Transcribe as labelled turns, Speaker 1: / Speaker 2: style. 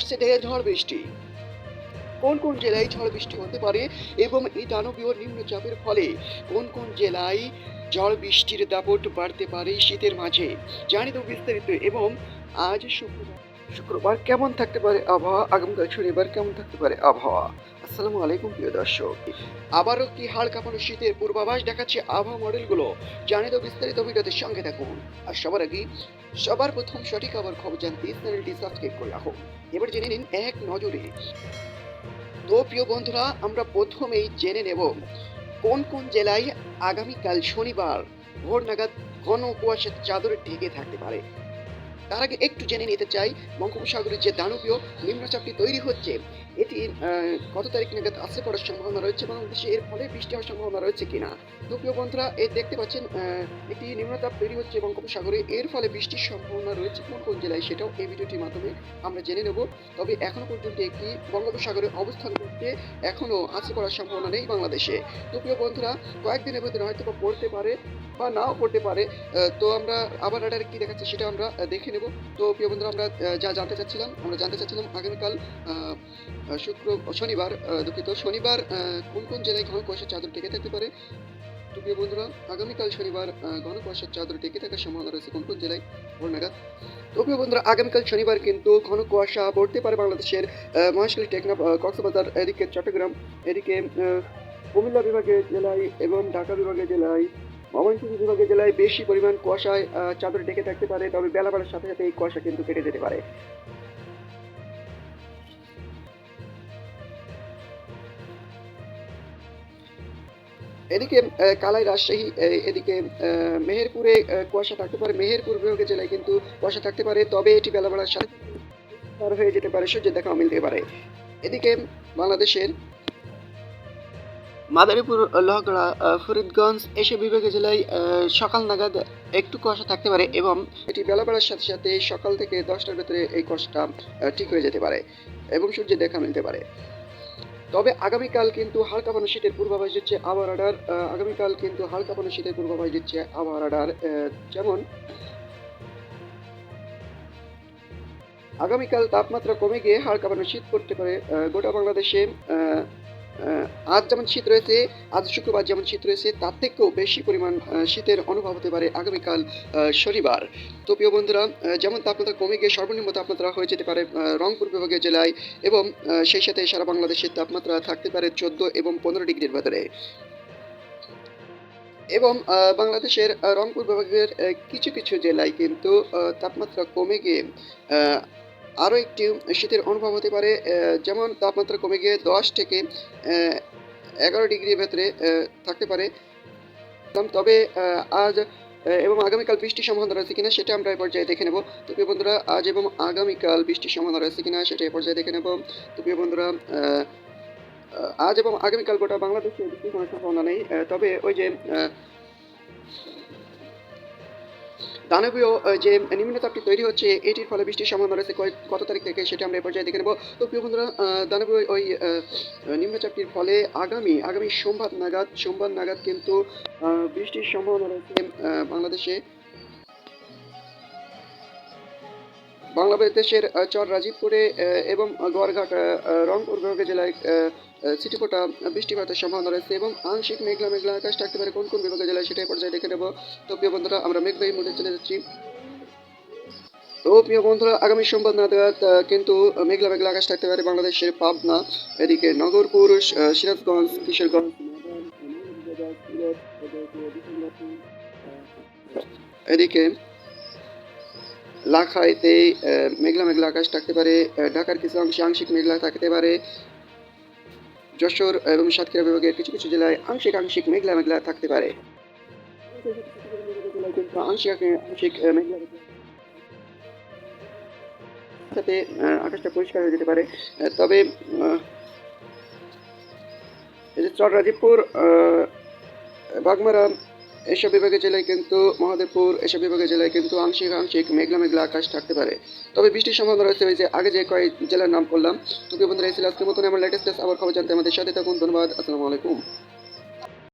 Speaker 1: আসছে ঝড় বৃষ্টি। কোন কোন জেলায় ঝড় বৃষ্টি হতে পারে এবং এই দানবীয় নিম্নচাপের ফলে কোন কোন জেলায় ঝড় বৃষ্টির দাপট বাড়তে পারে শীতের মাঝে? জানি তো বিস্তারিত এবং আজ শুক্রবার শুক্রবার কেমন থাকতে পারে আবহাওয়া? আগামীকাল শনিবার কেমন থাকতে পারে আবহাওয়া? আসসালামু আলাইকুম, প্রিয় দর্শক। আবারও কি হাড় কাঁপানো শীতের পূর্বাভাস দেখাচ্ছে আবহাওয়া মডেলগুলো? জানি তো বিস্তারিত ভিডিওতে সঙ্গে থাকুন। আর সবার আগে, সবার প্রথম সঠিক আবার খবর জানতে চ্যানেলটি সাবস্ক্রাইব করে রাখুন এবার জেনে নিন এক নজরে। তো প্রিয় বন্ধুরা, আমরা প্রথমেই জেনে নেব কোন কোন জেলায় আগামীকাল শনিবার ভোর নাগাদ ঘন কুয়াশার চাদরে ঢেকে থাকতে পারে। তার আগে একটু জেনে নিতে চাই বঙ্গোপসাগরের যে দানবীয় নিম্নচাপটি তৈরি হচ্ছে। এটি কত তারিখ নাগাদ আসতে পড়ার সম্ভাবনা রয়েছে বাংলাদেশে এর ফলে বৃষ্টি হওয়ার সম্ভাবনা রয়েছে কিনা। তো বন্ধুরা এই দেখতে পাচ্ছেন একটি নিম্নচাপ তৈরি হচ্ছে বঙ্গোপসাগরে। এর ফলে বৃষ্টির সম্ভাবনা রয়েছে কোন কোন জেলায় সেটাও এই ভিডিওটির মাধ্যমে আমরা জেনে নেব। তবে এখনও পর্যন্ত একটি বঙ্গোপসাগরে অবস্থান করতে এখনও আসতে পড়ার সম্ভাবনা নেই বাংলাদেশে। তো বন্ধুরা, কয়েকদিনের ভিতরে হয়তো বা পড়তে পারে বা নাও পড়তে পারে তো আমরা আবার রাডারে কি দেখাচ্ছে সেটা আমরা দেখে নেব। তো প্রিয় বন্ধুরা, আমরা যা জানতে চাচ্ছিলাম, আমরা জানতে চাচ্ছিলাম আগামীকাল শুক্র শনিবার দুঃখিত, শনিবার কোন কোন জেলায় ঘন কুয়াশার চাদর ঢেকে থাকতে পারে? প্রিয় বন্ধুরা, আগামীকাল শনিবার ঘন কুয়াশার চাদর ঢেকে থাকার সম্ভাবনা রয়েছে কোন কোন জেলায়? ভোর নাগাদ তো প্রিয় বন্ধুরা, আগামীকাল শনিবার কিন্তু ঘন কুয়াশা পড়তে পারে বাংলাদেশের মহেশখালী, টেকনাফ কক্সবাজার, এদিকে চট্টগ্রাম, এদিকে কুমিল্লা বিভাগের জেলায় এবং ঢাকা বিভাগের জেলায়, ময়মনসিংহ বিভাগের জেলায় বেশি পরিমাণ কুয়াশায় চাদর ঢেকে থাকতে পারে। তবে বেলা বাড়ার সাথে সাথে এই কুয়াশা কিন্তু কেটে যেতে পারে। এদিকে কালাই রাজশাহী এদিকে মেহেরপুরে কুয়াশা থাকতে পারে। মেহেরপুর বিভাগের জেলায় কিন্তু কুয়াশা থাকতে পারে। তবে এটি বেলা বাড়ার সাথে পার হয়ে যেতে পারে। সূর্যের দেখা মিলতে পারে। এদিকে বাংলাদেশের মাদারীপুর, লহগড়া ফরিদগঞ্জ এসব বিভাগীয় জেলায় সকাল নাগাদ একটু কুয়াশা থাকতে পারে এবং এটি বেলা বাড়ার সাথে সাথে সকাল থেকে দশটার ভেতরে এই কুয়াশাটা ঠিক হয়ে যেতে পারে এবং সূর্যের দেখা মিলতে পারে। তবে আগামীকাল কিন্তু হালকা পানো শীতের পূর্বাভাস দিচ্ছে আবার আডার আগামীকাল কিন্তু হালকা পানো শীতের পূর্বাভাস দিচ্ছে আবহাওয়া রাডার যেমন আগামীকাল তাপমাত্রা কমে গিয়ে হালকা পানো শীত পড়তে পারে গোটা বাংলাদেশে আজ যেমন শীত রয়েছে, আজ শুক্রবার যেমন শীত রয়েছে, তার থেকেও বেশি পরিমাণ শীতের অনুভব হতে পারে আগামীকাল শনিবার। তো প্রিয় বন্ধুরা যেমন তাপমাত্রা কমে গিয়ে সর্বনিম্ন তাপমাত্রা হয়ে যেতে পারে রংপুর বিভাগীয় জেলায় এবং সেই সাথে সারা বাংলাদেশের তাপমাত্রা থাকতে পারে চোদ্দ এবং পনেরো ডিগ্রির ভেতরে। এবং বাংলাদেশের রংপুর বিভাগের কিছু কিছু জেলায় কিন্তু তাপমাত্রা কমে গিয়ে আরও একটি শীতের অনুভব হতে পারে যেমন তাপমাত্রা কমে গিয়ে দশ থেকে এগারো ডিগ্রির ভেতরে থাকতে পারে। তবে আজ এবং আগামীকাল বৃষ্টির সম্ভাবনা রয়েছে কিনা সেটা আমরা এই পর্যায়ে দেখে নেব। তো প্রিয় বন্ধুরা, আজ এবং আগামীকাল বৃষ্টির সম্ভাবনা রয়েছে কিনা সেটা এই পর্যায়ে দেখে নেব। তো প্রিয় বন্ধুরা আজ এবং আগামীকাল গোটা বাংলাদেশে বৃষ্টির কোনো সম্ভাবনা নেই। তবে ওই যে দানবীয় যে নিম্নতাপটি তৈরি হচ্ছে, এটির ফলে বৃষ্টির সময় রয়েছে কত তারিখ থেকে সেটা আমরা এই পর্যায়ে দেখে নেব। তো প্রিয় বন্ধুরা দানবীয় ওই নিম্ন নিম্নচাপটির ফলে আগামী আগামী সোমবার নাগাদ সোমবার নাগাদ কিন্তু বৃষ্টির সম্ভাবনা রয়েছে বাংলাদেশে। বাংলাদেশের চর রাজীবপুরে এবং আহ, রংপুর বিভাগের জেলায় সিটিকোটা বৃষ্টিপাতের সম্ভাবনা রয়েছে এবং আংশিক মেঘলা মেঘলা আকাশ থাকতে পারে। কোন কোন বিভাগের জেলায় সেটাই পর্যায়ে দেখে নেব। তো প্রিয় বন্ধুরা আমরা মেঘবাহী মোডে চলে যাচ্ছি। তো প্রিয় বন্ধুরা আগামী সোমবার নাগাদ আহ, কিন্তু মেঘলা মেঘলা আকাশ থাকতে পারে বাংলাদেশের পাবনা। এদিকে নগরপুর সিরাজগঞ্জ কিশোরগঞ্জ এদিকে লাখাইতে মেঘলা মেঘলা আকাশ থাকতে পারে ঢাকার কিছু অংশে আংশিক মেঘলা থাকতে পারে। যশোর এবং সাতক্ষীরা বিভাগের কিছু কিছু জেলায় আংশিক আংশিক মেঘলা মেঘলা থাকতে পারে। আংশিক মেঘলা সাথে আকাশটা পরিষ্কার হয়ে যেতে পারে। তবে রাজীবপুর বাগমারা এসব বিভাগের জেলায় কিন্তু মহাদেবপুর, এসব বিভাগের জেলায় কিন্তু আংশিক আংশিক মেঘলা মেঘলা আকাশ থাকতে পারে। তবে বৃষ্টির সম্ভাবনা রয়েছে ওই যে আগে যে কয়েক জেলার নাম করলাম। তো বন্ধুরা, এই ছিল আজকের মতন। আমার লেটেস্ট আবার খবর জানতে আমাদের সাথে থাকুন। ধন্যবাদ। আসসালামু আলাইকুম।